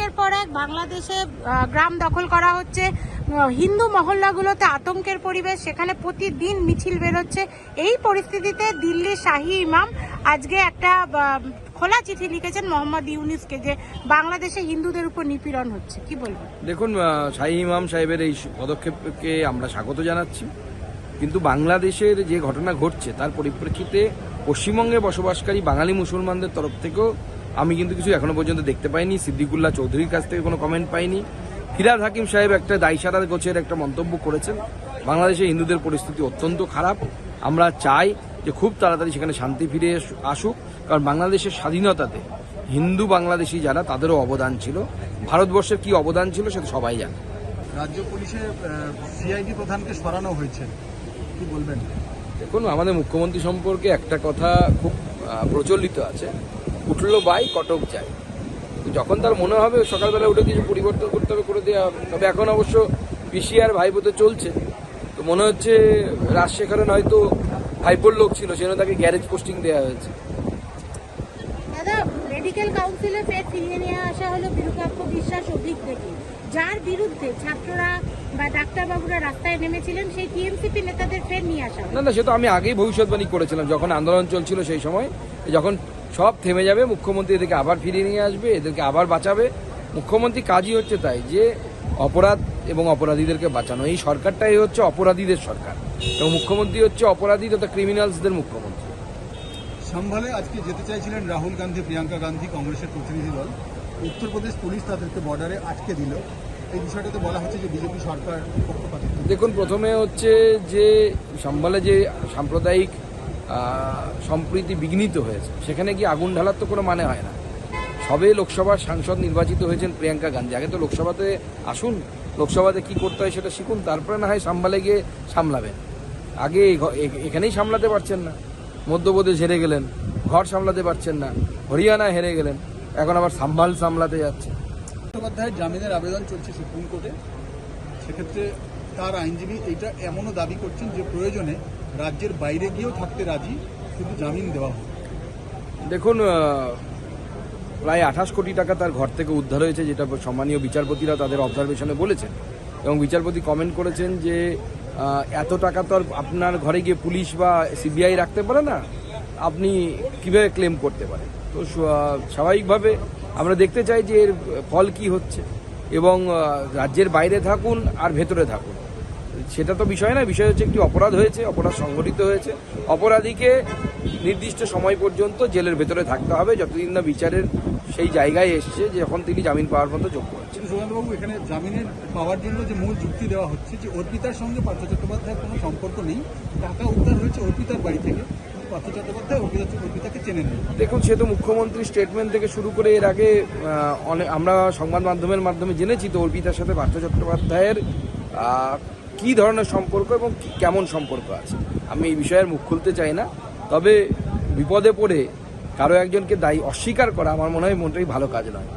একের পর এক বাংলাদেশে গ্রাম দখল করা হচ্ছে। হিন্দু মহল্লাগুলোতে আতঙ্কের পরিবেশ, সেখানে প্রতিদিন মিছিল বেরোচ্ছে। এই পরিস্থিতিতে দিল্লির শাহী ইমাম আজকে একটা খোলা চিঠি লিখেছেন মোহাম্মদ ইউনিসকে যে বাংলাদেশে হিন্দুদের উপর নিপীড়ন হচ্ছে। কি বলবেন? দেখুন শাহী ইমাম সাহেবের এই পদক্ষেপকে আমরা স্বাগত জানাচ্ছি। কিন্তু বাংলাদেশের যে ঘটনা ঘটছে, তার পরিপ্রেক্ষিতে পশ্চিমবঙ্গে বসবাসকারী বাঙালি মুসলমানদের তরফ থেকেও আমি কিন্তু কিছু এখনও পর্যন্ত দেখতে পাইনি। সিদ্দিকুল্লাহ চৌধুরীর কাছ থেকে কোনো কমেন্ট পাইনি। ফিরাদ হাকিম সাহেব একটা দায়সারা গোছের একটা মন্তব্য করেছেন। বাংলাদেশে হিন্দুদের পরিস্থিতি অত্যন্ত খারাপ। আমরা চাই যে খুব তাড়াতাড়ি সেখানে শান্তি ফিরে আসুক। কারণ বাংলাদেশের স্বাধীনতাতে হিন্দু বাংলাদেশি যারা তাদেরও অবদান ছিল। ভারতবর্ষের কি অবদান ছিল সেটা সবাই জানে। রাজ্য পুলিশের সিআইডি প্রধানকে সরানো হয়েছে। কি বলবেন? দেখুন আমাদের মুখ্যমন্ত্রী সম্পর্কে একটা কথা খুব প্রচলিত আছে। উঠল বাই কটক যায়। যখন তার মনে হবে সকালবেলা উঠে কিছু পরিবর্তন করতে হবে করে দেওয়া হবে তবে এখন অবশ্য পিসি পিসিআর ভাইপোতে চলছে। তো মনে হচ্ছে রাজশেখরন হয়তো ভাইপোর লোক ছিল সেজন্য তাকে গ্যারেজ পোস্টিং দেওয়া হয়েছে। দাদা মেডিকেল কাউন্সিলে ফের ফিরিয়ে নিয়ে আসা হলো বিরূপাক্ষ বিশ্বাস অভিক থেকে যার বিরুদ্ধে ছাত্ররা বা ডাক্তারবাবুরা রাস্তায় নেমেছিলেন সেই টিএমসিপি নেতাদের ফের নিয়ে আসা হলো। না না সে তো আমি আগেই ভবিষ্যৎবাণী করেছিলাম যখন আন্দোলন চলছিল সেই সময় যখন সব থেমে যাবে মুখ্যমন্ত্রী এদেরকে আবার ফিরিয়ে নিয়ে আসবে এদেরকে আবার বাঁচাবে। মুখ্যমন্ত্রী কাজই হচ্ছে তাই যে অপরাধ এবং অপরাধীদেরকে বাঁচানো। এই সরকারটাই হচ্ছে অপরাধীদের সরকার। এবং মুখ্যমন্ত্রী হচ্ছে অপরাধী তথা ক্রিমিনালসদের মুখ্যমন্ত্রী। সম্ভালে আজকে যেতে চাইছিলেন রাহুল গান্ধী প্রিয়াঙ্কা গান্ধী কংগ্রেসের প্রতিনিধি দল। উত্তরপ্রদেশ পুলিশ তাদেরকে বর্ডারে আটকে দিল। এই বিষয়টাতে বলা হচ্ছে যে বিজেপি সরকার দেখুন প্রথমে হচ্ছে যে সম্বালে যে সাম্প্রদায়িক সম্প্রীতি বিঘ্নিত হয়েছে। সেখানে কি আগুন ঢালার তো কোনো মানে হয় না। সবে লোকসভার সাংসদ নির্বাচিত হয়েছেন প্রিয়াঙ্কা গান্ধী। আগে তো লোকসভাতে আসুন, লোকসভাতে কি করতে হয় সেটা শিখুন, তারপরে না হয় সাম্বালে গিয়ে সামলাবেন। আগে এখানেই সামলাতে পারছেন না। মধ্যপ্রদেশ হেরে গেলেন, ঘর সামলাতে পারছেন না হরিয়ানা হেরে গেলেন, এখন আবার সাম্বাল সামলাতে যাচ্ছে। চট্টোপাধ্যায়ের জামিনের আবেদন চলছে সুপ্রিম কোর্টে। সেক্ষেত্রে তার আইনজীবী এটা এমনও দাবি করছেন যে প্রয়োজনে রাজ্যের বাইরে গিয়েও থাকতে রাজি শুধু জামিন দেওয়া হোক। দেখুন প্রায় আঠাশ কোটি টাকা তার ঘর থেকে উদ্ধার হয়েছে, যেটা সম্মানীয় বিচারপতিরা তাদের অবজারভেশনে বলেছেন। এবং বিচারপতি কমেন্ট করেছেন যে এত টাকা তো আর আপনার ঘরে গিয়ে পুলিশ বা সিবিআই রাখতে পারে না? আপনি কীভাবে ক্লেম করতে পারেন? তো স্বাভাবিকভাবে আমরা দেখতে চাই যে এর ফল কি হচ্ছে। এবং রাজ্যের বাইরে থাকুন আর ভেতরে থাকুন। সেটা তো বিষয় না বিষয় হচ্ছে একটি অপরাধ হয়েছে অপরাধ সংঘটিত হয়েছে। অপরাধীকে নির্দিষ্ট সময় পর্যন্ত জেলের ভেতরে থাকতে হবে যতদিন না বিচারের সেই জায়গায় এসছে যখন তিনি জামিন পাওয়ার মতো যোগ্য হচ্ছে। কিন্তু এখানে জামিনের পাওয়ার জন্য যে মূল যুক্তি দেওয়া হচ্ছে যে অর্পিতার সঙ্গে পার্থ চট্টোপাধ্যায়ের কোনো সম্পর্ক নেই টাকা উদ্ধার হয়েছে অর্পিতার বাড়ি থেকে পার্থ চট্টোপাধ্যায় অর্পিতাকে চেনে নেই দেখুন সে তো মুখ্যমন্ত্রী স্টেটমেন্ট থেকে শুরু করে এর আগে অনেক আমরা সংবাদ মাধ্যমের মাধ্যমে জেনেছি তো অর্পিতার সাথে পার্থ চট্টোপাধ্যায়ের কি ধরনের সম্পর্ক এবং কেমন সম্পর্ক আছে? আমি এই বিষয়ের মুখ খুলতে চাই না। তবে বিপদে পড়ে কারও একজনকে দায়ী অস্বীকার করা আমার মনে হয় মনটাই ভালো কাজ নয়।